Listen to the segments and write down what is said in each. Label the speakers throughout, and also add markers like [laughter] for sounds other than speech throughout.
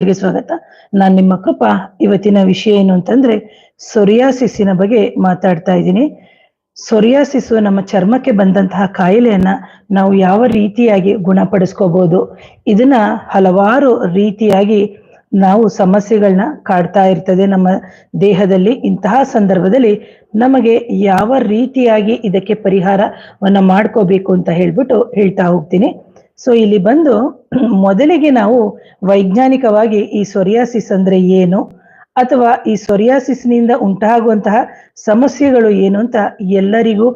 Speaker 1: ಗೆ ಸ್ವಾಗತ. ನಾನ್ ನಿಮ್ಮ ಕೃಪಾ. ಇವತ್ತಿನ ವಿಷಯ ಏನು ಅಂತಂದ್ರೆ, ಸೊರಿಯಾಸಿಸ್ಸಿನ ಬಗ್ಗೆ ಮಾತಾಡ್ತಾ ಇದ್ದೀನಿ. ಸೊರಿಯಾಸಿಸ್ ನಮ್ಮ ಚರ್ಮಕ್ಕೆ ಬಂದಂತಹ ಕಾಯಿಲೆಯನ್ನ ನಾವು ಯಾವ ರೀತಿಯಾಗಿ ಗುಣಪಡಿಸ್ಕೋಬಹುದು ಇದನ್ನ ಹಲವಾರು ರೀತಿಯಾಗಿ ನಾವು ಸಮಸ್ಯೆಗಳನ್ನ ಕಾಡ್ತಾ ಇರ್ತದೆ ನಮ್ಮ ದೇಹದಲ್ಲಿ. ಇಂತಹ ಸಂದರ್ಭದಲ್ಲಿ ನಮಗೆ ಯಾವ ರೀತಿಯಾಗಿ ಇದಕ್ಕೆ ಪರಿಹಾರವನ್ನ ಮಾಡ್ಕೋಬೇಕು ಅಂತ ಹೇಳ್ಬಿಟ್ಟು ಹೇಳ್ತಾ ಹೋಗ್ತೀನಿ. ಸೊ ಇಲ್ಲಿ ಬಂದು [clears throat] ಮೊದಲಿಗೆ ನಾವು ವೈಜ್ಞಾನಿಕವಾಗಿ ಈ ಸೊರಿಯಾಸಿಸ್ ಅಂದ್ರೆ ಏನು ಅಥವಾ ಈ ಸೊರಿಯಾಸಿಸ್ನಿಂದ ಉಂಟಾಗುವಂತಹ ಸಮಸ್ಯೆಗಳು ಏನು ಅಂತ ಎಲ್ಲರಿಗೂ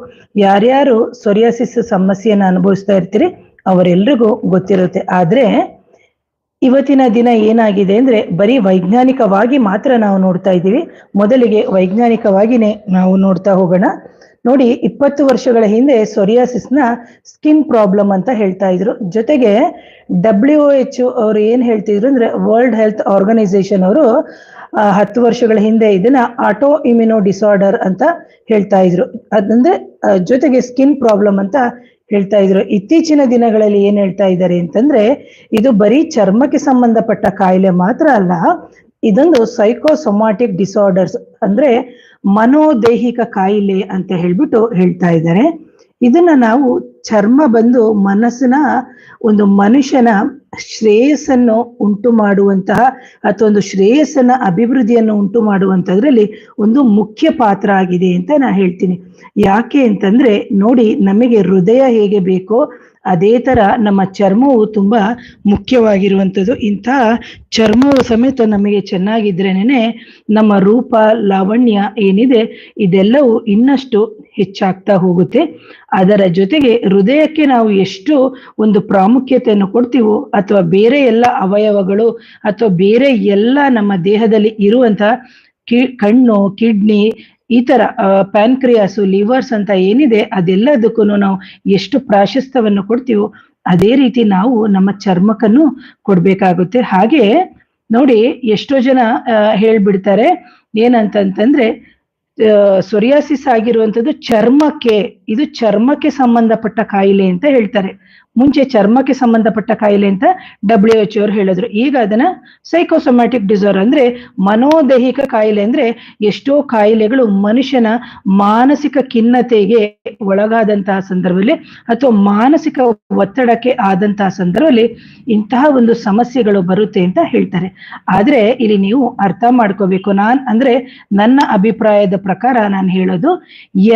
Speaker 1: ಯಾರ್ಯಾರು ಸೊರಿಯಾಸಿಸ್ ಸಮಸ್ಯೆಯನ್ನು ಅನುಭವಿಸ್ತಾ ಇರ್ತೀರಿ ಅವರೆಲ್ರಿಗೂ ಗೊತ್ತಿರುತ್ತೆ. ಆದ್ರೆ ಇವತ್ತಿನ ದಿನ ಏನಾಗಿದೆ ಅಂದ್ರೆ ಬರೀ ವೈಜ್ಞಾನಿಕವಾಗಿ ಮಾತ್ರ ನಾವು ನೋಡ್ತಾ ಇದ್ದೀವಿ. ಮೊದಲಿಗೆ ವೈಜ್ಞಾನಿಕವಾಗಿನೇ ನಾವು ನೋಡ್ತಾ ಹೋಗೋಣ. ನೋಡಿ, ಇಪ್ಪತ್ತು ವರ್ಷಗಳ ಹಿಂದೆ ಸೊರಿಯಾಸಿಸ್ನ ಸ್ಕಿನ್ ಪ್ರಾಬ್ಲಮ್ ಅಂತ ಹೇಳ್ತಾ ಇದ್ರು. ಜೊತೆಗೆ ಡಬ್ಲ್ಯೂ ಎಚ್ ಅವರು ಏನ್ ಹೇಳ್ತಿದ್ರು ಅಂದ್ರೆ ವರ್ಲ್ಡ್ ಹೆಲ್ತ್ ಆರ್ಗನೈಸೇಷನ್ ಅವರು ಹತ್ತು ವರ್ಷಗಳ ಹಿಂದೆ ಇದನ್ನ ಆಟೋ ಇಮ್ಯುನೋ ಡಿಸಾರ್ಡರ್ ಅಂತ ಹೇಳ್ತಾ ಇದ್ರು. ಅದಂದ್ರೆ ಜೊತೆಗೆ ಸ್ಕಿನ್ ಪ್ರಾಬ್ಲಮ್ ಅಂತ ಹೇಳ್ತಾ ಇದ್ರು. ಇತ್ತೀಚಿನ ದಿನಗಳಲ್ಲಿ ಏನ್ ಹೇಳ್ತಾ ಇದ್ದಾರೆ ಅಂತಂದ್ರೆ, ಇದು ಬರೀ ಚರ್ಮಕ್ಕೆ ಸಂಬಂಧಪಟ್ಟ ಕಾಯಿಲೆ ಮಾತ್ರ ಅಲ್ಲ, ಇದೊಂದು ಸೈಕೋಸೊಮಾಟಿಕ್ ಡಿಸಾರ್ಡರ್ಸ್ ಅಂದ್ರೆ ಮನೋದೈಹಿಕ ಕಾಯಿಲೆ ಅಂತ ಹೇಳ್ಬಿಟ್ಟು ಹೇಳ್ತಾ ಇದ್ದಾರೆ. ಇದನ್ನ ನಾವು ಚರ್ಮ ಬಂದು ಮನಸ್ಸಿನ ಒಂದು ಮನುಷ್ಯನ ಶ್ರೇಯಸ್ಸನ್ನು ಉಂಟು ಮಾಡುವಂತಹ ಅಥವಾ ಒಂದು ಶ್ರೇಯಸ್ಸನ್ನ ಅಭಿವೃದ್ಧಿಯನ್ನು ಉಂಟು ಮಾಡುವಂತದ್ರಲ್ಲಿ ಒಂದು ಮುಖ್ಯ ಪಾತ್ರ ಆಗಿದೆ ಅಂತ ನಾ ಹೇಳ್ತೀನಿ. ಯಾಕೆ ಅಂತಂದ್ರೆ ನೋಡಿ ನಮಗೆ ಹೃದಯ ಹೇಗೆ ಬೇಕೋ ಅದೇ ತರ ನಮ್ಮ ಚರ್ಮವು ತುಂಬಾ ಮುಖ್ಯವಾಗಿರುವಂಥದ್ದು. ಇಂತಹ ಚರ್ಮವು ಸಮೇತ ನಮಗೆ ಚೆನ್ನಾಗಿದ್ರೇನೆ ನಮ್ಮ ರೂಪ, ಲಾವಣ್ಯ ಏನಿದೆ, ಇದೆಲ್ಲವೂ ಇನ್ನಷ್ಟು ಹೆಚ್ಚಾಗ್ತಾ ಹೋಗುತ್ತೆ. ಅದರ ಜೊತೆಗೆ ಹೃದಯಕ್ಕೆ ನಾವು ಎಷ್ಟು ಒಂದು ಪ್ರಾಮುಖ್ಯತೆಯನ್ನು ಕೊಡ್ತೀವೋ ಅಥವಾ ಬೇರೆ ಎಲ್ಲ ಅವಯವಗಳು ಅಥವಾ ಬೇರೆ ಎಲ್ಲ ನಮ್ಮ ದೇಹದಲ್ಲಿ ಇರುವಂತಹ ಕಿ, ಕಣ್ಣು, ಕಿಡ್ನಿ ಈ ತರ ಪ್ಯಾನ್ಕ್ರಿಯಾಸು ಲಿವರ್ಸ್ ಅಂತ ಏನಿದೆ ಅದೆಲ್ಲದಕ್ಕೂ ನಾವು ಎಷ್ಟು ಪ್ರಾಶಸ್ತ್ಯವನ್ನು ಕೊಡ್ತೀವೋ, ಅದೇ ರೀತಿ ನಾವು ನಮ್ಮ ಚರ್ಮಕ್ಕನ್ನು ಕೊಡ್ಬೇಕಾಗುತ್ತೆ. ಹಾಗೆ ನೋಡಿ, ಎಷ್ಟೋ ಜನ ಹೇಳ್ಬಿಡ್ತಾರೆ, ಏನಂತಂತಂದ್ರೆ ಸೊರಿಯಾಸಿಸ್ ಆಗಿರುವಂತದ್ದು ಚರ್ಮಕ್ಕೆ, ಇದು ಚರ್ಮಕ್ಕೆ ಸಂಬಂಧಪಟ್ಟ ಕಾಯಿಲೆ ಅಂತ ಹೇಳ್ತಾರೆ. ಮುಂಚೆ ಚರ್ಮಕ್ಕೆ ಸಂಬಂಧಪಟ್ಟ ಕಾಯಿಲೆ ಅಂತ ಡಬ್ಲ್ಯೂ ಎಚ್ ಅವರು ಹೇಳಿದ್ರು. ಈಗ ಅದನ್ನ ಸೈಕೋಸೊಮ್ಯಾಟಿಕ್ ಡಿಸಾರ್ಡರ್ ಅಂದ್ರೆ ಮನೋದೈಹಿಕ ಕಾಯಿಲೆ ಅಂದ್ರೆ ಎಷ್ಟೋ ಕಾಯಿಲೆಗಳು ಮನುಷ್ಯನ ಮಾನಸಿಕ ಖಿನ್ನತೆಗೆ ಒಳಗಾದಂತಹ ಸಂದರ್ಭದಲ್ಲಿ ಅಥವಾ ಮಾನಸಿಕ ಒತ್ತಡಕ್ಕೆ ಆದಂತಹ ಸಂದರ್ಭದಲ್ಲಿ ಇಂತಹ ಒಂದು ಸಮಸ್ಯೆಗಳು ಬರುತ್ತೆ ಅಂತ ಹೇಳ್ತಾರೆ. ಆದ್ರೆ ಇಲ್ಲಿ ನೀವು ಅರ್ಥ ಮಾಡ್ಕೋಬೇಕು. ನಾನ್ ಅಂದ್ರೆ ನನ್ನ ಅಭಿಪ್ರಾಯದ ಪ್ರಕಾರ ನಾನು ಹೇಳೋದು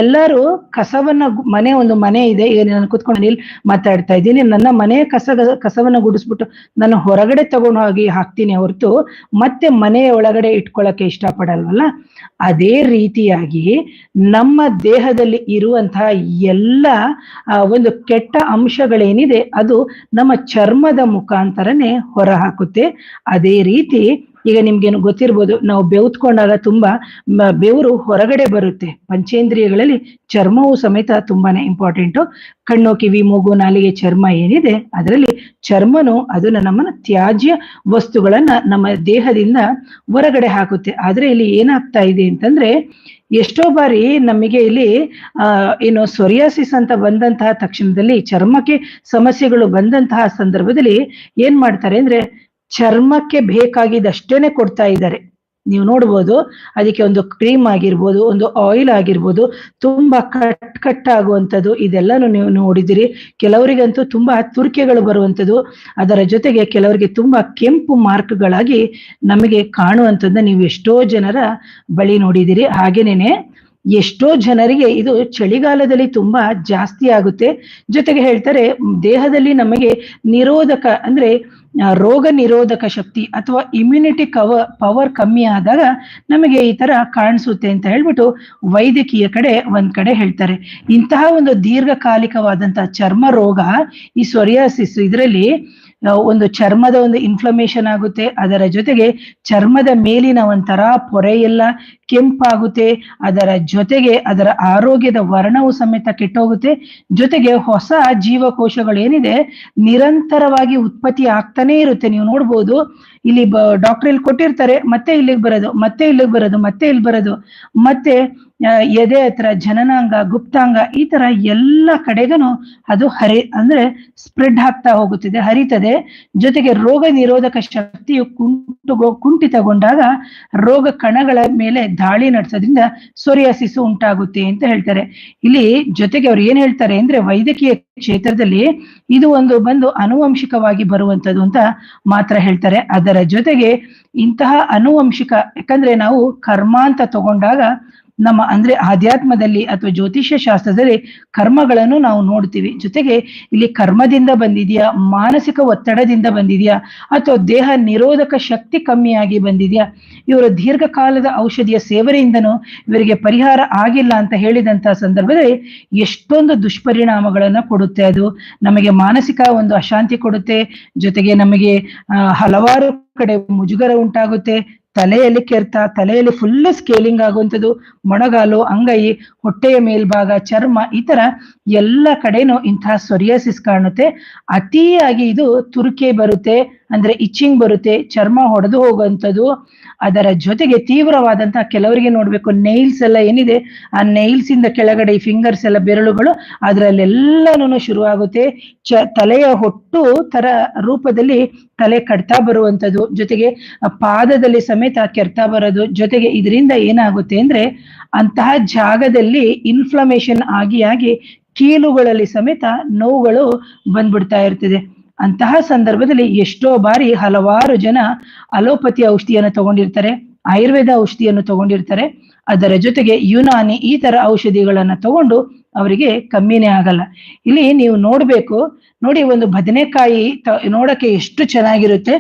Speaker 1: ಎಲ್ಲರೂ ಕಸವನ್ನ ಮನೆ ಒಂದು ಮನೆ ಇದೆ. ಈಗ ನಾನು ಕುತ್ಕೊಂಡು ಮಾತಾಡ್ತಾ ಇದ್ದೀನಿ ನನ್ನ ಮನೆ ಕಸ ಕಸವನ್ನ ಗುಡಿಸ್ಬಿಟ್ಟು ನಾನು ಹೊರಗಡೆ ತಗೊಂಡು ಹೋಗಿ ಹಾಕ್ತೀನಿ ಹೊರತು ಮತ್ತೆ ಮನೆಯ ಒಳಗಡೆ ಇಟ್ಕೊಳ್ಳಕ್ಕೆ ಇಷ್ಟಪಡಲ್ವಲ್ಲ? ಅದೇ ರೀತಿಯಾಗಿ ನಮ್ಮ ದೇಹದಲ್ಲಿ ಇರುವಂತಹ ಎಲ್ಲ ಒಂದು ಕೆಟ್ಟ ಅಂಶಗಳೇನಿದೆ, ಅದು ನಮ್ಮ ಚರ್ಮದ ಮುಖಾಂತರನೇ ಹೊರ ಹಾಕುತ್ತೆ ಅದೇ ರೀತಿ ಈಗ ನಿಮ್ಗೇನು ಗೊತ್ತಿರ್ಬೋದು, ನಾವು ಬೆವ್ತ್ಕೊಂಡಾಗ ತುಂಬಾ ಬೆವರು ಹೊರಗಡೆ ಬರುತ್ತೆ. ಪಂಚೇಂದ್ರಿಯಗಳಲ್ಲಿ ಚರ್ಮವು ಸಮೇತ ತುಂಬಾನೇ ಇಂಪಾರ್ಟೆಂಟು ಕಣ್ಣು ಕಿವಿ ಮೂಗು ನಾಲಿಗೆ ಚರ್ಮ ಏನಿದೆ, ಅದರಲ್ಲಿ ಚರ್ಮನು ಅದನ್ನ ನಮ್ಮನ್ನ ತ್ಯಾಜ್ಯ ವಸ್ತುಗಳನ್ನ ನಮ್ಮ ದೇಹದಿಂದ ಹೊರಗಡೆ ಹಾಕುತ್ತೆ. ಆದ್ರೆ ಇಲ್ಲಿ ಏನಾಗ್ತಾ ಇದೆ ಅಂತಂದ್ರೆ, ಎಷ್ಟೋ ಬಾರಿ ನಮಗೆ ಇಲ್ಲಿ, ಆ, ಏನು ಸೊರಿಯಾಸಿಸ್ ಅಂತ ಬಂದಂತಹ ತಕ್ಷಣದಲ್ಲಿ ಚರ್ಮಕ್ಕೆ ಸಮಸ್ಯೆಗಳು ಬಂದಂತಹ ಸಂದರ್ಭದಲ್ಲಿ ಏನ್ ಮಾಡ್ತಾರೆ ಅಂದ್ರೆ ಚರ್ಮಕ್ಕೆ ಬೇಕಾಗಿದ್ದಷ್ಟೇನೆ ಕೊಡ್ತಾ ಇದ್ದಾರೆ. ನೀವು ನೋಡ್ಬೋದು, ಅದಕ್ಕೆ ಒಂದು ಕ್ರೀಮ್ ಆಗಿರ್ಬೋದು, ಒಂದು ಆಯಿಲ್ ಆಗಿರ್ಬೋದು, ತುಂಬಾ ಕಟ್ ಕಟ್ ಆಗುವಂಥದ್ದು ಇದೆಲ್ಲನೂ ನೀವು ನೋಡಿದಿರಿ. ಕೆಲವರಿಗಂತೂ ತುಂಬಾ ತುರ್ಕೆಗಳು ಬರುವಂಥದ್ದು. ಅದರ ಜೊತೆಗೆ ಕೆಲವರಿಗೆ ತುಂಬಾ ಕೆಂಪು ಮಾರ್ಕ್ಗಳಾಗಿ ನಮಗೆ ಕಾಣುವಂಥದ್ದನ್ನ ನೀವು ಎಷ್ಟೋ ಜನರ ಬಳಿ ನೋಡಿದಿರಿ. ಹಾಗೇನೇನೆ ಎಷ್ಟೋ ಜನರಿಗೆ ಇದು ಚಳಿಗಾಲದಲ್ಲಿ ತುಂಬಾ ಜಾಸ್ತಿ ಆಗುತ್ತೆ. ಜೊತೆಗೆ ಹೇಳ್ತಾರೆ, ದೇಹದಲ್ಲಿ ನಮಗೆ ನಿರೋಧಕ ಅಂದ್ರೆ ರೋಗ ನಿರೋಧಕ ಶಕ್ತಿ ಅಥವಾ ಇಮ್ಯುನಿಟಿ ಕವ ಪವರ್ ಕಮ್ಮಿ ಆದಾಗ ನಮಗೆ ಈ ತರ ಕಾಣಿಸುತ್ತೆ ಅಂತ ಹೇಳ್ಬಿಟ್ಟು ವೈದ್ಯಕೀಯ ಕಡೆ ಒಂದ್ ಕಡೆ ಹೇಳ್ತಾರೆ. ಇಂತಹ ಒಂದು ದೀರ್ಘಕಾಲಿಕವಾದಂತಹ ಚರ್ಮ ರೋಗ ಈ ಸೊರಿಯಾಸಿಸ್ ಇದರಲ್ಲಿ ಒಂದು ಚರ್ಮದ ಒಂದು ಇನ್ಫ್ಲಮೇಷನ್ ಆಗುತ್ತೆ. ಅದರ ಜೊತೆಗೆ ಚರ್ಮದ ಮೇಲಿನ ಒಂಥರ ಪೊರೆ ಎಲ್ಲ ಕೆಂಪಾಗುತ್ತೆ, ಅದರ ಜೊತೆಗೆ ಅದರ ಆರೋಗ್ಯದ ವರ್ಣವು ಸಮೇತ ಕೆಟ್ಟೋಗುತ್ತೆ. ಜೊತೆಗೆ ಹೊಸ ಜೀವಕೋಶಗಳು ಏನಿದೆ ನಿರಂತರವಾಗಿ ಉತ್ಪತ್ತಿ ಆಗ್ತಾನೆ ಇರುತ್ತೆ. ನೀವು ನೋಡ್ಬೋದು, ಇಲ್ಲಿ ಡಾಕ್ಟರ್ ಇಲ್ಲಿ ಕೊಟ್ಟಿರ್ತಾರೆ, ಮತ್ತೆ ಇಲ್ಲಿಗೆ ಬರೋದು, ಮತ್ತೆ ಇಲ್ಲಿಗೆ ಬರೋದು, ಮತ್ತೆ ಇಲ್ಲಿ ಬರೋದು, ಮತ್ತೆ ಎದೆ ಹತ್ರ ಜನನಾಂಗ, ಗುಪ್ತಾಂಗ, ಈ ತರ ಎಲ್ಲ ಕಡೆಗನು ಅದು ಹರಿ, ಅಂದ್ರೆ ಸ್ಪ್ರೆಡ್ ಆಗ್ತಾ ಹೋಗುತ್ತಿದೆ, ಹರಿತದೆ. ಜೊತೆಗೆ ರೋಗ ನಿರೋಧಕ ಶಕ್ತಿಯು ಕುಂಟು ಕುಂಠಿತಗೊಂಡಾಗ ರೋಗ ಕಣಗಳ ಮೇಲೆ ದಾಳಿ ನಡೆಸೋದ್ರಿಂದ ಸೋರಿಯಾಸಿಸ್ ಉಂಟಾಗುತ್ತೆ ಅಂತ ಹೇಳ್ತಾರೆ. ಇಲ್ಲಿ ಜೊತೆಗೆ ಅವ್ರು ಏನ್ ಹೇಳ್ತಾರೆ ಅಂದ್ರೆ ವೈದ್ಯಕೀಯ ಕ್ಷೇತ್ರದಲ್ಲಿ ಇದು ಒಂದು ಬಂದು ಅನುವಂಶಿಕವಾಗಿ ಬರುವಂತದ್ದು ಅಂತ ಮಾತ್ರ ಹೇಳ್ತಾರೆ. ಅದರ ಜೊತೆಗೆ ಇಂತಹ ಅನುವಂಶಿಕ ಯಾಕಂದ್ರೆ ನಾವು ಕರ್ಮ ಅಂತ ತಗೊಂಡಾಗ ನಮ್ಮ ಅಂದ್ರೆ ಆಧ್ಯಾತ್ಮದಲ್ಲಿ ಅಥವಾ ಜ್ಯೋತಿಷ್ಯ ಶಾಸ್ತ್ರದಲ್ಲಿ ಕರ್ಮಗಳನ್ನು ನಾವು ನೋಡ್ತೀವಿ. ಜೊತೆಗೆ ಇಲ್ಲಿ ಕರ್ಮದಿಂದ ಬಂದಿದೆಯಾ, ಮಾನಸಿಕ ಒತ್ತಡದಿಂದ ಬಂದಿದ್ಯಾ, ಅಥವಾ ದೇಹ ನಿರೋಧಕ ಶಕ್ತಿ ಕಮ್ಮಿಯಾಗಿ ಬಂದಿದ್ಯಾ ಇವರ ದೀರ್ಘಕಾಲದ ಔಷಧಿಯ ಸೇವನೆಯಿಂದನೂ ಇವರಿಗೆ ಪರಿಹಾರ ಆಗಿಲ್ಲ ಅಂತ ಹೇಳಿದಂತ ಸಂದರ್ಭದಲ್ಲಿ ಎಷ್ಟೊಂದು ದುಷ್ಪರಿಣಾಮಗಳನ್ನ ಕೊಡುತ್ತೆ ಅದು. ನಮಗೆ ಮಾನಸಿಕ ಒಂದು ಅಶಾಂತಿ ಕೊಡುತ್ತೆ, ಜೊತೆಗೆ ನಮಗೆ ಹಲವಾರು ಕಡೆ ಮುಜುಗರ ಉಂಟಾಗುತ್ತೆ. ತಲೆಯಲ್ಲಿ ಕೆರ್ತ, ತಲೆಯಲ್ಲಿ ಫುಲ್ ಸ್ಕೇಲಿಂಗ್ ಆಗುವಂಥದ್ದು, ಮೊಣಗಾಲು, ಅಂಗೈ, ಹೊಟ್ಟೆಯ ಮೇಲ್ಭಾಗ, ಚರ್ಮ, ಈ ತರ ಎಲ್ಲ ಕಡೆನೂ ಇಂತಹ ಸೊರಿಯಾಸಿಸ್ ಕಾಣುತ್ತೆ. ಅತಿಯಾಗಿ ಇದು ತುರುಕೆ ಬರುತ್ತೆ. ಅಂದ್ರೆ ಇಚ್ಚಿಂಗ್ ಬರುತ್ತೆ, ಚರ್ಮ ಹೊಡೆದು ಹೋಗುವಂಥದ್ದು, ಅದರ ಜೊತೆಗೆ ತೀವ್ರವಾದಂತಹ ಕೆಲವರಿಗೆ ನೋಡ್ಬೇಕು ನೈಲ್ಸ್ ಎಲ್ಲ ಏನಿದೆ, ಆ ನೈಲ್ಸ್ ಇಂದ ಕೆಳಗಡೆ ಈ ಫಿಂಗರ್ಸ್ ಎಲ್ಲ ಬೆರಳುಗಳು ಅದರಲ್ಲೆಲ್ಲನೂ ಶುರುವಾಗುತ್ತೆ. ಚ, ತಲೆಯ ಹೊಟ್ಟು ತರ ರೂಪದಲ್ಲಿ ತಲೆ ಕಟ್ತಾ ಬರುವಂಥದ್ದು, ಜೊತೆಗೆ ಪಾದದಲ್ಲಿ ಸಮೇತ ಕೆರ್ತಾ ಬರೋದು, ಜೊತೆಗೆ ಇದರಿಂದ ಏನಾಗುತ್ತೆ ಅಂದ್ರೆ ಅಂತಹ ಜಾಗದಲ್ಲಿ ಇನ್ಫ್ಲಮೇಷನ್ ಆಗಿ ಆಗಿ ಕೀಲುಗಳಲ್ಲಿ ಸಮೇತ ನೋವುಗಳು ಬಂದ್ಬಿಡ್ತಾ ಇರ್ತದೆ. ಅಂತಹ ಸಂದರ್ಭದಲ್ಲಿ ಎಷ್ಟೋ ಬಾರಿ ಹಲವಾರು ಜನ ಅಲೋಪತಿ ಔಷಧಿಯನ್ನು ತಗೊಂಡಿರ್ತಾರೆ, ಆಯುರ್ವೇದ ಔಷಧಿಯನ್ನು ತಗೊಂಡಿರ್ತಾರೆ. ಅದರ ಜೊತೆಗೆ ಯುನಾನಿ ಈ ತರ ಔಷಧಿಗಳನ್ನ ತಗೊಂಡು ಅವರಿಗೆ ಕಮ್ಮಿನೇ ಆಗಲ್ಲ. ಇಲ್ಲಿ ನೀವು ನೋಡ್ಬೇಕು, ನೋಡಿ ಒಂದು ಬದನೆಕಾಯಿ ನೋಡಕ್ಕೆ ಎಷ್ಟು ಚೆನ್ನಾಗಿರುತ್ತೆ.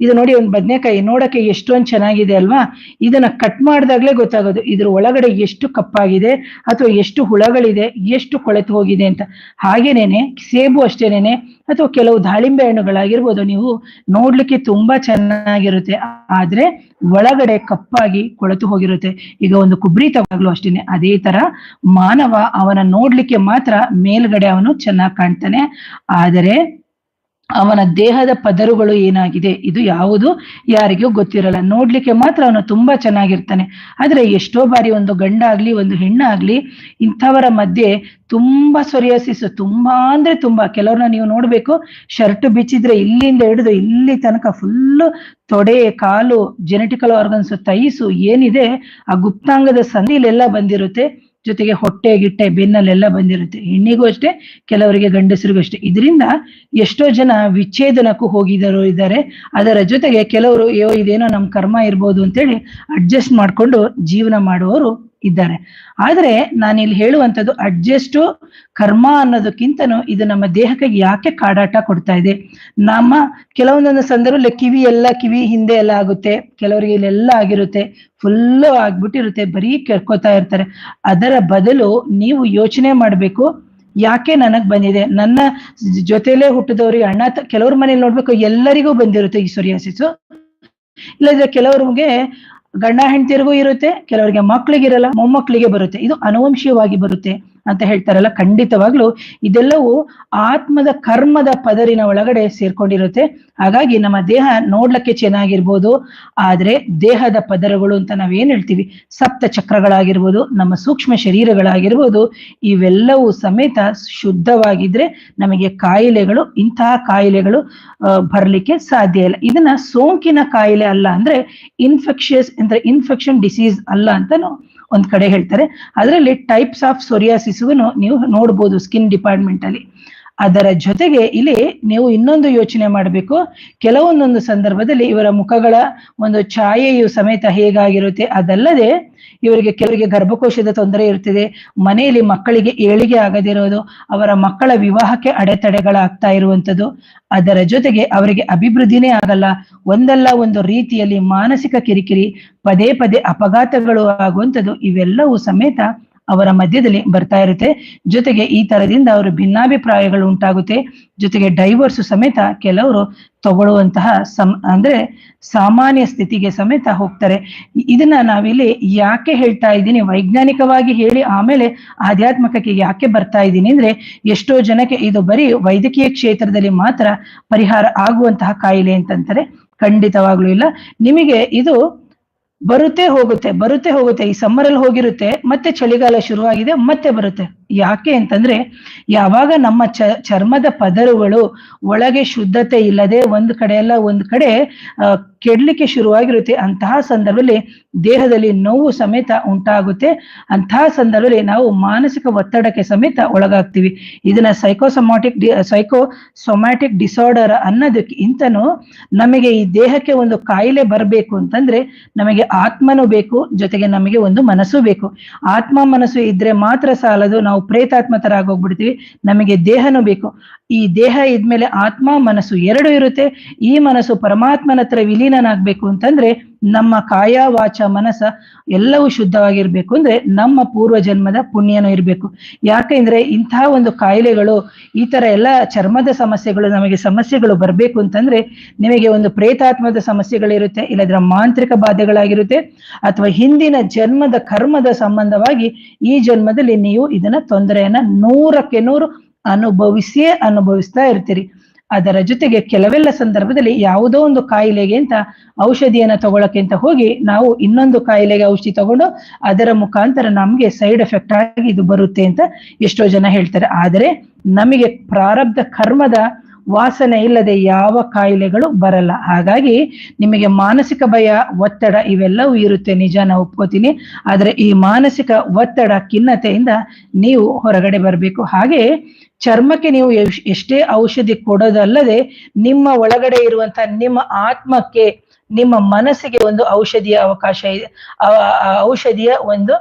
Speaker 1: ಇದು ನೋಡಿ ಒಂದು ಬದನೆಕಾಯಿ ನೋಡಕ್ಕೆ ಎಷ್ಟೊಂದು ಚೆನ್ನಾಗಿದೆ ಅಲ್ವಾ? ಇದನ್ನ ಕಟ್ ಮಾಡಿದಾಗ್ಲೇ ಗೊತ್ತಾಗೋದು. ಇದ್ರ ಒಳಗಡೆ ಎಷ್ಟು ಕಪ್ಪಾಗಿದೆ ಅಥವಾ ಎಷ್ಟು ಹುಳಗಳಿದೆ, ಎಷ್ಟು ಕೊಳೆತು ಹೋಗಿದೆ ಅಂತ. ಹಾಗೇನೇನೆ, ಸೇಬು ಅಷ್ಟೇನೇನೆ ಅಥವಾ ಕೆಲವು ದಾಳಿಂಬೆ ಹಣ್ಣುಗಳಾಗಿರ್ಬೋದು ನೀವು ನೋಡ್ಲಿಕ್ಕೆ ತುಂಬಾ ಚೆನ್ನಾಗಿರುತ್ತೆ. ಆದ್ರೆ ಒಳಗಡೆ ಕಪ್ಪಾಗಿ ಕೊಳೆತು ಹೋಗಿರುತ್ತೆ. ಈಗ ಒಂದು ಕುಬ್ರಿ ತವಾಗ್ಲು ಅಷ್ಟೇನೆ. ಅದೇ ತರ ಮಾನವ ಅವನ ನೋಡ್ಲಿಕ್ಕೆ ಮಾತ್ರ ಮೇಲ್ಗಡೆ ಅವನು ಚೆನ್ನಾಗಿ ಕಾಣ್ತಾನೆ. ಆದರೆ ಅವನ ದೇಹದ ಪದರುಗಳು ಏನಾಗಿದೆ, ಇದು ಯಾವುದು ಯಾರಿಗೂ ಗೊತ್ತಿರಲ್ಲ. ನೋಡ್ಲಿಕ್ಕೆ ಮಾತ್ರ ಅವನು ತುಂಬಾ ಚೆನ್ನಾಗಿರ್ತಾನೆ. ಆದ್ರೆ ಎಷ್ಟೋ ಬಾರಿ ಒಂದು ಗಂಡ ಆಗ್ಲಿ ಒಂದು ಹೆಣ್ಣಾಗ್ಲಿ, ಇಂಥವರ ಮಧ್ಯೆ ತುಂಬಾ ಸೊರಿಯಾಸಿಸ್, ತುಂಬಾ ಅಂದ್ರೆ ತುಂಬಾ. ಕೆಲವ್ರನ್ನ ನೀವು ನೋಡ್ಬೇಕು, ಶರ್ಟ್ ಬಿಚ್ಚಿದ್ರೆ ಇಲ್ಲಿಂದ ಹಿಡಿದು ಇಲ್ಲಿ ತನಕ ಫುಲ್ಲು ತೊಡೆ, ಕಾಲು ಜೆನೆಟಿಕಲ್ ಆರ್ಗನ್ಸ್ ತೈಸು ಏನಿದೆ, ಆ ಗುಪ್ತಾಂಗದ ಸಂದಿಲೆಲ್ಲ ಬಂದಿರುತ್ತೆ. ಜೊತೆಗೆ ಹೊಟ್ಟೆ ಗಿಟ್ಟೆ ಬೆನ್ನಲ್ಲೆಲ್ಲ ಬಂದಿರುತ್ತೆ. ಹೆಣ್ಣಿಗೂ ಅಷ್ಟೇ, ಕೆಲವರಿಗೆ ಗಂಡಸರಿಗೂ ಅಷ್ಟೇ. ಇದರಿಂದ ಎಷ್ಟೋ ಜನ ವಿಚ್ಛೇದನಕ್ಕೂ ಹೋಗಿದರು ಇದ್ದಾರೆ. ಅದರ ಜೊತೆಗೆ ಕೆಲವರು, ಅಯ್ಯೋ, ಇದೇನೋ ನಮ್ಮ ಕರ್ಮ ಇರ್ಬೋದು ಅಂತೇಳಿ ಅಡ್ಜಸ್ಟ್ ಮಾಡ್ಕೊಂಡು ಜೀವನ ಮಾಡುವವರು ಇದ್ದಾರೆ. ಆದ್ರೆ ನಾನಿಲ್ಲಿ ಹೇಳುವಂಥದ್ದು ಅಡ್ಜಸ್ಟು ಕರ್ಮ ಅನ್ನೋದಕ್ಕಿಂತನೂ ಇದು ನಮ್ಮ ದೇಹಕ್ಕೆ ಯಾಕೆ ಕಾಡಾಟ ಕೊಡ್ತಾ ಇದೆ? ನಮ್ಮ ಕೆಲವೊಂದೊಂದು ಸಂದರ್ಭದಲ್ಲಿ ಕಿವಿ ಎಲ್ಲ ಕಿವಿ ಹಿಂದೆ ಎಲ್ಲ ಆಗುತ್ತೆ, ಕೆಲವರಿಗೆ ಇಲ್ಲೆಲ್ಲ ಆಗಿರುತ್ತೆ ಫುಲ್ಲು ಆಗ್ಬಿಟ್ಟಿರುತ್ತೆ, ಬರೀ ಕೆರ್ಕೋತಾ ಇರ್ತಾರೆ. ಅದರ ಬದಲು ನೀವು ಯೋಚನೆ ಮಾಡಬೇಕು, ಯಾಕೆ ನನಗ್ ಬಂದಿದೆ? ನನ್ನ ಜೊತೆಲೇ ಹುಟ್ಟಿದವ್ರಿಗೆ ಅಣ್ಣ ಕೆಲವ್ರ ಮನೇಲಿ ನೋಡ್ಬೇಕು ಎಲ್ಲರಿಗೂ ಬಂದಿರುತ್ತೆ ಈ ಸೊರಿಯಾಸಿಸು ಇಲ್ಲದ್ರೆ ಕೆಲವ್ರಿಗೆ ಗಂಡ ಹೆಂಡತಿರಿಗೂ ಇರುತ್ತೆ ಕೆಲವರಿಗೆ ಮಕ್ಕಳಿಗಿರಲ್ಲ ಮೊಮ್ಮಕ್ಕಳಿಗೆ ಬರುತ್ತೆ. ಇದು ಅನುವಂಶೀಯವಾಗಿ ಬರುತ್ತೆ. ಅಂತ ಹೇಳ್ತಾರಲ್ಲ, ಖಂಡಿತವಾಗ್ಲೂ ಇದೆಲ್ಲವೂ ಆತ್ಮದ ಕರ್ಮದ ಪದರಿನ ಒಳಗಡೆ ಸೇರ್ಕೊಂಡಿರುತ್ತೆ. ಹಾಗಾಗಿ ನಮ್ಮ ದೇಹ ನೋಡ್ಲಕ್ಕೆ ಚೆನ್ನಾಗಿರ್ಬೋದು, ಆದ್ರೆ ದೇಹದ ಪದರಗಳು ಅಂತ ನಾವೇನ್ ಹೇಳ್ತೀವಿ? ಸಪ್ತ ಚಕ್ರಗಳಾಗಿರ್ಬೋದು, ನಮ್ಮ ಸೂಕ್ಷ್ಮ ಶರೀರಗಳಾಗಿರ್ಬೋದು, ಇವೆಲ್ಲವೂ ಸಮೇತ ಶುದ್ಧವಾಗಿದ್ರೆ ನಮಗೆ ಕಾಯಿಲೆಗಳು ಇಂತಹ ಕಾಯಿಲೆಗಳು ಬರ್ಲಿಕ್ಕೆ ಸಾಧ್ಯ ಇಲ್ಲ. ಇದನ್ನ ಸೋಂಕಿನ ಕಾಯಿಲೆ ಅಲ್ಲ ಅಂದ್ರೆ ಇನ್ಫೆಕ್ಷಿಯಸ್ ಅಂದ್ರೆ ಇನ್ಫೆಕ್ಷನ್ ಡಿಸೀಸ್ ಅಲ್ಲ ಅಂತಾನು ಒಂದ್ ಕಡೆ ಹೇಳ್ತಾರೆ. ಅದರಲ್ಲಿ ಟೈಪ್ಸ್ ಆಫ್ ಸೊರಿಯಾಸಿಸ್ಗೂ ನೀವು ನೋಡ್ಬೋದು ಸ್ಕಿನ್ ಡಿಪಾರ್ಟ್ಮೆಂಟ್ ಅಲ್ಲಿ. ಅದರ ಜೊತೆಗೆ ಇಲ್ಲಿ ನೀವು ಇನ್ನೊಂದು ಯೋಚನೆ ಮಾಡಬೇಕು. ಕೆಲವೊಂದೊಂದು ಸಂದರ್ಭದಲ್ಲಿ ಇವರ ಮುಖಗಳ ಒಂದು ಛಾಯೆಯು ಸಮೇತ ಹೇಗಾಗಿರುತ್ತೆ ಅದಲ್ಲದೆ ಇವರಿಗೆ ಕೆಲವರಿಗೆ ಗರ್ಭಕೋಶದ ತೊಂದರೆ ಇರ್ತದೆ ಮನೆಯಲ್ಲಿ ಮಕ್ಕಳಿಗೆ ಏಳಿಗೆ ಆಗದಿರೋದು, ಅವರ ಮಕ್ಕಳ ವಿವಾಹಕ್ಕೆ ಅಡೆತಡೆಗಳಾಗ್ತಾ ಇರುವಂಥದ್ದು. ಅದರ ಜೊತೆಗೆ ಅವರಿಗೆ ಅಭಿವೃದ್ಧಿನೇ ಆಗಲ್ಲ. ಒಂದಲ್ಲ ಒಂದು ರೀತಿಯಲ್ಲಿ ಮಾನಸಿಕ ಕಿರಿಕಿರಿ, ಪದೇ ಪದೇ ಅಪಘಾತಗಳು ಆಗುವಂಥದ್ದು ಇವೆಲ್ಲವೂ ಸಮೇತ ಅವರ ಮಧ್ಯದಲ್ಲಿ ಬರ್ತಾ ಇರುತ್ತೆ. ಜೊತೆಗೆ ಈ ತರದಿಂದ ಅವರು ಭಿನ್ನಾಭಿಪ್ರಾಯಗಳು ಉಂಟಾಗುತ್ತೆ. ಜೊತೆಗೆ ಡೈವರ್ಸ್ ಸಮೇತ ಕೆಲವರು ತಗೊಳ್ಳುವಂತಹ ಸಂ, ಅಂದ್ರೆ ಸಾಮಾನ್ಯ ಸ್ಥಿತಿಗೆ ಸಮೇತ ಹೋಗ್ತಾರೆ. ಇದನ್ನ ನಾವಿಲ್ಲಿ ಯಾಕೆ ಹೇಳ್ತಾ ಇದ್ದೀನಿ? ವೈಜ್ಞಾನಿಕವಾಗಿ ಹೇಳಿ ಆಮೇಲೆ ಆಧ್ಯಾತ್ಮಿಕಕ್ಕೆ ಯಾಕೆ ಬರ್ತಾ ಇದ್ದೀನಿ ಅಂದ್ರೆ ಎಷ್ಟೋ ಜನಕ್ಕೆ ಇದು ಬರೀ ವೈದ್ಯಕೀಯ ಕ್ಷೇತ್ರದಲ್ಲಿ ಮಾತ್ರ ಪರಿಹಾರ ಆಗುವಂತಹ ಕಾಯಿಲೆ ಅಂತಂತಾರೆ. ಖಂಡಿತವಾಗ್ಲೂ ಇಲ್ಲ. ನಿಮಗೆ ಇದು ಬರುತ್ತೆ ಹೋಗುತ್ತೆ ಬರುತ್ತೆ ಹೋಗುತ್ತೆ. ಈ ಸಮ್ಮರ್ ಅಲ್ಲಿ ಹೋಗಿರುತ್ತೆ ಮತ್ತೆ ಚಳಿಗಾಲ ಶುರುವಾಗಿದೆ ಮತ್ತೆ ಬರುತ್ತೆ. ಯಾಕೆ ಅಂತಂದ್ರೆ ಯಾವಾಗ ನಮ್ಮ ಚ, ಚರ್ಮದ ಪದರುಗಳು ಒಳಗೆ ಶುದ್ಧತೆ ಇಲ್ಲದೆ ಒಂದ್ ಕಡೆ ಎಲ್ಲ ಒಂದ್ ಕಡೆ ಕೆಡ್ಲಿಕ್ಕೆ ಶುರುವಾಗಿರುತ್ತೆ, ಅಂತಹ ಸಂದರ್ಭದಲ್ಲಿ ದೇಹದಲ್ಲಿ ನೋವು ಸಮೇತ ಉಂಟಾಗುತ್ತೆ. ಅಂತಹ ಸಂದರ್ಭದಲ್ಲಿ ನಾವು ಮಾನಸಿಕ ಒತ್ತಡಕ್ಕೆ ಸಮೇತ ಒಳಗಾಗ್ತೀವಿ. ಇದನ್ನ ಸೈಕೋಸೊಮಾಟಿಕ್ ಡಿ ಸೊಮ್ಯಾಟಿಕ್ ಡಿಸಾರ್ಡರ್ ಅನ್ನೋದಕ್ಕಿಂತನೂ ನಮಗೆ ಈ ದೇಹಕ್ಕೆ ಒಂದು ಕಾಯಿಲೆ ಬರಬೇಕು ಅಂತಂದ್ರೆ ನಮಗೆ ಆತ್ಮನೂ ಬೇಕು, ಜೊತೆಗೆ ನಮಗೆ ಒಂದು ಮನಸ್ಸು ಬೇಕು. ಆತ್ಮ ಮನಸ್ಸು ಇದ್ರೆ ಮಾತ್ರ ಸಾಲದು, ನಾವು ಪ್ರೇತಾತ್ಮ ತರ ಆಗೋಗ್ಬಿಡ್ತೀವಿ ನಮಗೆ ದೇಹನೂ ಬೇಕು. ಈ ದೇಹ ಇದ್ಮೇಲೆ ಆತ್ಮ ಮನಸ್ಸು ಎರಡು ಇರುತ್ತೆ. ಈ ಮನಸ್ಸು ಪರಮಾತ್ಮನ ಹತ್ರ ವಿಲೀನನಾಗ್ಬೇಕು ಅಂತಂದ್ರೆ ನಮ್ಮ ಕಾಯ ವಾಚ ಮನಸ್ಸ ಎಲ್ಲವೂ ಶುದ್ಧವಾಗಿರ್ಬೇಕು ಅಂದ್ರೆ ನಮ್ಮ ಪೂರ್ವ ಜನ್ಮದ ಪುಣ್ಯನೂ ಇರಬೇಕು. ಯಾಕೆಂದ್ರೆ ಇಂತಹ ಒಂದು ಕಾಯಿಲೆಗಳು, ಈ ತರ ಎಲ್ಲ ಚರ್ಮದ ಸಮಸ್ಯೆಗಳು, ನಮಗೆ ಸಮಸ್ಯೆಗಳು ಬರಬೇಕು ಅಂತಂದ್ರೆ ನಿಮಗೆ ಒಂದು ಪ್ರೇತಾತ್ಮದ ಸಮಸ್ಯೆಗಳಿರುತ್ತೆ, ಇಲ್ಲದ್ರ ಮಾಂತ್ರಿಕ ಬಾಧೆಗಳಾಗಿರುತ್ತೆ, ಅಥವಾ ಹಿಂದಿನ ಜನ್ಮದ ಕರ್ಮದ ಸಂಬಂಧವಾಗಿ ಈ ಜನ್ಮದಲ್ಲಿ ನೀವು ಇದನ್ನ ತೊಂದರೆಯನ್ನ ನೂರಕ್ಕೆ ನೂರು ಅನುಭವಿಸಿಯೇ ಅನುಭವಿಸ್ತಾ ಇರ್ತೀರಿ. ಅದರ ಜೊತೆಗೆ ಕೆಲವೆಲ್ಲ ಸಂದರ್ಭದಲ್ಲಿ ಯಾವುದೋ ಒಂದು ಕಾಯಿಲೆಗೆ ಅಂತ ಔಷಧಿಯನ್ನ ತಗೊಳಕ್ಕೆ ಅಂತ ಹೋಗಿ ನಾವು ಇನ್ನೊಂದು ಕಾಯಿಲೆಗೆ ಔಷಧಿ ತಗೊಂಡು ಅದರ ಮುಖಾಂತರ ನಮಗೆ ಸೈಡ್ ಎಫೆಕ್ಟ್ ಆಗಿ ಇದು ಬರುತ್ತೆ ಅಂತ ಎಷ್ಟೋ ಜನ ಹೇಳ್ತಾರೆ. ಆದರೆ ನಮಗೆ ಪ್ರಾರಬ್ಧ ಕರ್ಮದ ವಾಸನೆ ಇಲ್ಲದೆ ಯಾವ ಕಾಯಿಲೆಗಳು ಬರಲ್ಲ. ಹಾಗಾಗಿ ನಿಮಗೆ ಮಾನಸಿಕ ಭಯ, ಒತ್ತಡ ಇವೆಲ್ಲವೂ ಇರುತ್ತೆ. ನಿಜ ನಾವು ಒಪ್ಕೋತೀನಿ. ಆದ್ರೆ ಈ ಮಾನಸಿಕ ಒತ್ತಡ, ಖಿನ್ನತೆಯಿಂದ ನೀವು ಹೊರಗಡೆ ಬರಬೇಕು. ಹಾಗೆ ಚರ್ಮಕ್ಕೆ ನೀವು ಎಷ್ಟೇ ಔಷಧಿ ಕೊಡೋದಲ್ಲದೆ ನಿಮ್ಮ ಒಳಗಡೆ ಇರುವಂತ ನಿಮ್ಮ ಆತ್ಮಕ್ಕೆ, ನಿಮ್ಮ ಮನಸ್ಸಿಗೆ ಒಂದು ಔಷಧಿಯ ಅವಕಾಶ ಇದೆ. ಔಷಧಿಯ ಒಂದು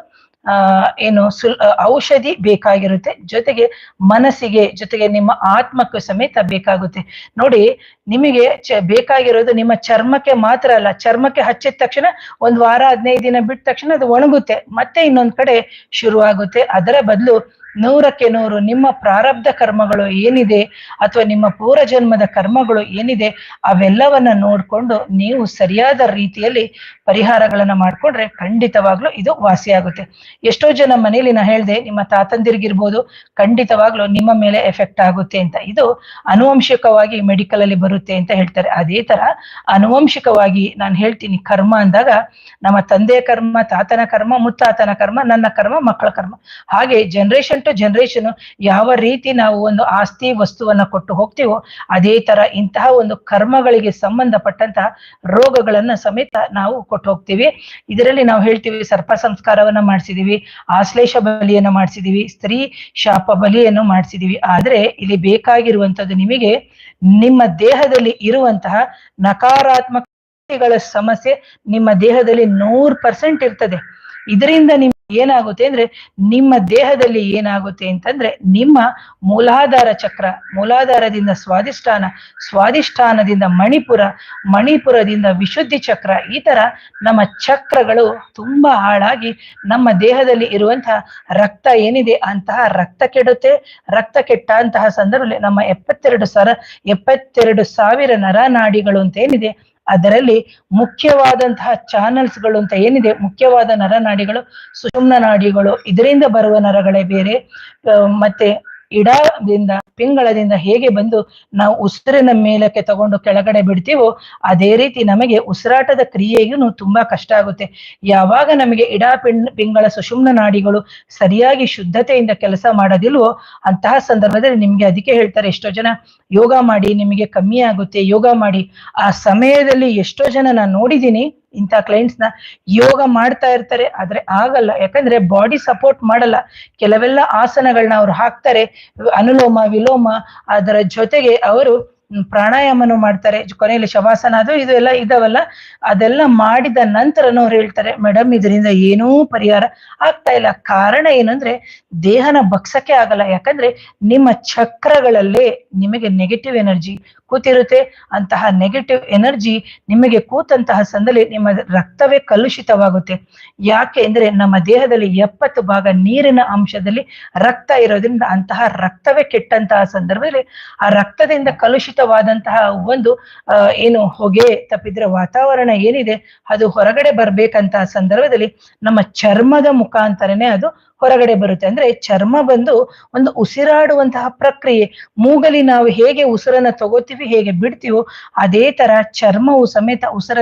Speaker 1: ಏನು ಸುಲ್ ಔಷಧಿ ಬೇಕಾಗಿರುತ್ತೆ. ಜೊತೆಗೆ ಮನಸ್ಸಿಗೆ, ಜೊತೆಗೆ ನಿಮ್ಮ ಆತ್ಮಕ್ಕೂ ಸಮೇತ ಬೇಕಾಗುತ್ತೆ. ನೋಡಿ, ನಿಮಗೆ ಚ, ಬೇಕಾಗಿರೋದು ನಿಮ್ಮ ಚರ್ಮಕ್ಕೆ ಮಾತ್ರ ಅಲ್ಲ. ಚರ್ಮಕ್ಕೆ ಹಚ್ಚಿದ ತಕ್ಷಣ ಒಂದ್ ವಾರ ಹದಿನೈದು ದಿನ ಬಿಟ್ಟ ತಕ್ಷಣ ಅದು ಒಣಗುತ್ತೆ. ಮತ್ತೆ ಇನ್ನೊಂದ್ ಕಡೆ ಶುರುವಾಗುತ್ತೆ. ಅದರ ಬದಲು ನೂರಕ್ಕೆ ನೂರು ನಿಮ್ಮ ಪ್ರಾರಬ್ಧ ಕರ್ಮಗಳು ಏನಿದೆ ಅಥವಾ ನಿಮ್ಮ ಪೂರ್ವ ಜನ್ಮದ ಕರ್ಮಗಳು ಏನಿದೆ ಅವೆಲ್ಲವನ್ನ ನೋಡ್ಕೊಂಡು ನೀವು ಸರಿಯಾದ ರೀತಿಯಲ್ಲಿ ಪರಿಹಾರಗಳನ್ನ ಮಾಡ್ಕೊಂಡ್ರೆ ಖಂಡಿತವಾಗ್ಲೂ ಇದು ವಾಸಿಯಾಗುತ್ತೆ ಎಷ್ಟೋ ಜನ ಮನೇಲಿ ನಾ ಹೇಳ್ದೆ ನಿಮ್ಮ ತಾತಂದಿರಿಗಿರ್ಬೋದು ಖಂಡಿತವಾಗ್ಲೂ ನಿಮ್ಮ ಮೇಲೆ ಎಫೆಕ್ಟ್ ಆಗುತ್ತೆ ಅಂತ. ಇದು ಅನುವಂಶಿಕವಾಗಿ ಮೆಡಿಕಲ್ ಅಲ್ಲಿ ಬರುತ್ತೆ ಅಂತ ಹೇಳ್ತಾರೆ. ಅದೇ ತರ ಅನುವಂಶಿಕವಾಗಿ ನಾನು ಹೇಳ್ತೀನಿ ಕರ್ಮ ಅಂದಾಗ ನಮ್ಮ ತಂದೆಯ ಕರ್ಮ, ತಾತನ ಕರ್ಮ, ಮುತ್ತಾತನ ಕರ್ಮ, ನನ್ನ ಕರ್ಮ, ಮಕ್ಕಳ ಕರ್ಮ. ಹಾಗೆ ಜನರೇಷನ್ ಟು ಜನರೇಷನ್ ಯಾವ ರೀತಿ ನಾವು ಒಂದು ಆಸ್ತಿ ವಸ್ತುವನ್ನ ಕೊಟ್ಟು ಹೋಗ್ತೀವೋ ಅದೇ ತರ ಇಂತಹ ಒಂದು ಕರ್ಮಗಳಿಗೆ ಸಂಬಂಧಪಟ್ಟಂತಹ ರೋಗಗಳನ್ನ ಸಮೇತ ನಾವು ಕೊಟ್ಟು ಹೋಗ್ತೀವಿ. ಇದರಲ್ಲಿ ನಾವು ಹೇಳ್ತೀವಿ ಸರ್ಪ ಸಂಸ್ಕಾರವನ್ನ ಮಾಡಿಸಿದೀವಿ, ಆಶ್ಲೇಷ ಬಲಿಯನ್ನ ಮಾಡಿಸಿದೀವಿ, ಸ್ತ್ರೀ ಶಾಪ ಬಲಿಯನ್ನು ಮಾಡಿಸಿದೀವಿ. ಆದ್ರೆ ಇಲ್ಲಿ ಬೇಕಾಗಿರುವಂತದ್ದು ನಿಮಗೆ ನಿಮ್ಮ ದೇಹದಲ್ಲಿ ಇರುವಂತಹ ನಕಾರಾತ್ಮಕ ಸಮಸ್ಯೆ ನಿಮ್ಮ ದೇಹದಲ್ಲಿ ನೂರ್ ಪರ್ಸೆಂಟ್ ಇರ್ತದೆ. ಇದರಿಂದ ನಿಮ್ ಏನಾಗುತ್ತೆ ಅಂದ್ರೆ ನಿಮ್ಮ ದೇಹದಲ್ಲಿ ಏನಾಗುತ್ತೆ ಅಂತಂದ್ರೆ ನಿಮ್ಮ ಮೂಲಾಧಾರ ಚಕ್ರ, ಮೂಲಾಧಾರದಿಂದ ಸ್ವಾದಿಷ್ಠಾನ ಸ್ವಾದಿಷ್ಠಾನದಿಂದ ಮಣಿಪುರ, ಮಣಿಪುರದಿಂದ ವಿಶುದ್ಧಿ ಚಕ್ರ, ಈ ತರ ನಮ್ಮ ಚಕ್ರಗಳು ತುಂಬಾ ಹಾಳಾಗಿ ನಮ್ಮ ದೇಹದಲ್ಲಿ ಇರುವಂತಹ ರಕ್ತ ಏನಿದೆ ಅಂತಹ ರಕ್ತ ಕೆಡುತ್ತೆ. ರಕ್ತ ಕೆಟ್ಟಂತಹ ಸಂದರ್ಭದಲ್ಲಿ ನಮ್ಮ ಎಪ್ಪತ್ತೆರಡು ಸರ, ಎಪ್ಪತ್ತೆರಡು ಸಾವಿರ ನರನಾಡಿಗಳು ಅಂತ ಏನಿದೆ ಅದರಲ್ಲಿ ಮುಖ್ಯವಾದಂತಹ ಚಾನಲ್ಸ್ಗಳು ಅಂತ ಏನಿದೆ? ಮುಖ್ಯವಾದ ನರನಾಡಿಗಳು ಸುಷುಮ್ನ ನಾಡಿಗಳು, ಇದರಿಂದ ಬರುವ ನರಗಳೇ ಬೇರೆ. ಮತ್ತೆ ಇಡದಿಂದ, ಪಿಂಗಳದಿಂದ ಹೇಗೆ ಬಂದು ನಾವು ಉಸಿರಿನ ಮೇಲಕ್ಕೆ ತಗೊಂಡು ಕೆಳಗಡೆ ಬಿಡ್ತೀವೋ ಅದೇ ರೀತಿ ನಮಗೆ ಉಸಿರಾಟದ ಕ್ರಿಯೆಗೂ ತುಂಬಾ ಕಷ್ಟ ಆಗುತ್ತೆ. ಯಾವಾಗ ನಮಗೆ ಇಡ ಪಿಂಗಳ ಸುಷುಮ್ನ ನಾಡಿಗಳು ಸರಿಯಾಗಿ ಶುದ್ಧತೆಯಿಂದ ಕೆಲಸ ಮಾಡೋದಿಲ್ವೋ ಅಂತಹ ಸಂದರ್ಭದಲ್ಲಿ ನಿಮ್ಗೆ ಅದಕ್ಕೆ ಹೇಳ್ತಾರೆ ಎಷ್ಟೋ ಜನ, ಯೋಗ ಮಾಡಿ ನಿಮಗೆ ಕಮ್ಮಿ ಆಗುತ್ತೆ, ಯೋಗ ಮಾಡಿ. ಆ ಸಮಯದಲ್ಲಿ ಎಷ್ಟೋ ಜನ ನಾನು ನೋಡಿದ್ದೀನಿ ಇಂಥ ಕ್ಲೈಂಟ್ಸ್ನ ಯೋಗ ಮಾಡ್ತಾ ಇರ್ತಾರೆ, ಆದ್ರೆ ಆಗಲ್ಲ. ಯಾಕಂದ್ರೆ ಬಾಡಿ ಸಪೋರ್ಟ್ ಮಾಡಲ್ಲ. ಕೆಲವೆಲ್ಲ ಆಸನಗಳನ್ನ ಅವ್ರು ಹಾಕ್ತಾರೆ, ಅನುಲೋಮ ವಿಲೋಮ, ಅದರ ಜೊತೆಗೆ ಅವರು ಪ್ರಾಣಾಯಾಮನು ಮಾಡ್ತಾರೆ ಕೊನೆಯಲ್ಲಿ ಶವಾಸನ ಅದು ಇದು ಎಲ್ಲ ಇದಾವಲ್ಲ, ಅದೆಲ್ಲ ಮಾಡಿದ ನಂತರ ಅವ್ರು ಹೇಳ್ತಾರೆ ಮೇಡಮ್ ಇದರಿಂದ ಏನೂ ಪರಿಹಾರ ಆಗ್ತಾ ಇಲ್ಲ. ಕಾರಣ ಏನಂದ್ರೆ, ದೇಹನ ಬಗ್ಸಕ್ಕೆ ಆಗಲ್ಲ. ಯಾಕಂದ್ರೆ, ನಿಮ್ಮ ಚಕ್ರಗಳಲ್ಲೇ ನಿಮಗೆ ನೆಗೆಟಿವ್ ಎನರ್ಜಿ ಕೂತಿರುತ್ತೆ. ಅಂತಹ ನೆಗೆಟಿವ್ ಎನರ್ಜಿ ನಿಮಗೆ ಕೂತಂತಹ ಸಂದಲ್ಲಿ ನಿಮ್ಮ ರಕ್ತವೇ ಕಲುಷಿತವಾಗುತ್ತೆ. ಯಾಕೆ ಅಂದ್ರೆ, ನಮ್ಮ ದೇಹದಲ್ಲಿ ಎಪ್ಪತ್ತು ಭಾಗ ನೀರಿನ ಅಂಶದಲ್ಲಿ ರಕ್ತ ಇರೋದ್ರಿಂದ ಅಂತಹ ರಕ್ತವೇ ಕೆಟ್ಟಂತಹ ಸಂದರ್ಭದಲ್ಲಿ ಆ ರಕ್ತದಿಂದ ಕಲುಷಿತವಾದಂತಹ ಒಂದು ಏನು ಹೊಗೆ ತಪ್ಪಿದ್ರೆ ವಾತಾವರಣ ಏನಿದೆ, ಅದು ಹೊರಗಡೆ ಬರ್ಬೇಕಂತಹ ಸಂದರ್ಭದಲ್ಲಿ ನಮ್ಮ ಚರ್ಮದ ಮುಖಾಂತರನೇ ಅದು ಹೊರಗಡೆ ಬರುತ್ತೆ. ಅಂದ್ರೆ ಚರ್ಮ ಬಂದು ಒಂದು ಉಸಿರಾಡುವಂತಹ ಪ್ರಕ್ರಿಯೆ ಮೂಗಲಿ ನಾವು ಹೇಗೆ ಉಸಿರನ್ನ ತಗೋತೀವಿ, ಹೇಗೆ ಬಿಡ್ತೀವೋ, ಅದೇ ತರ ಚರ್ಮವು ಸಮೇತ ಉಸಿರ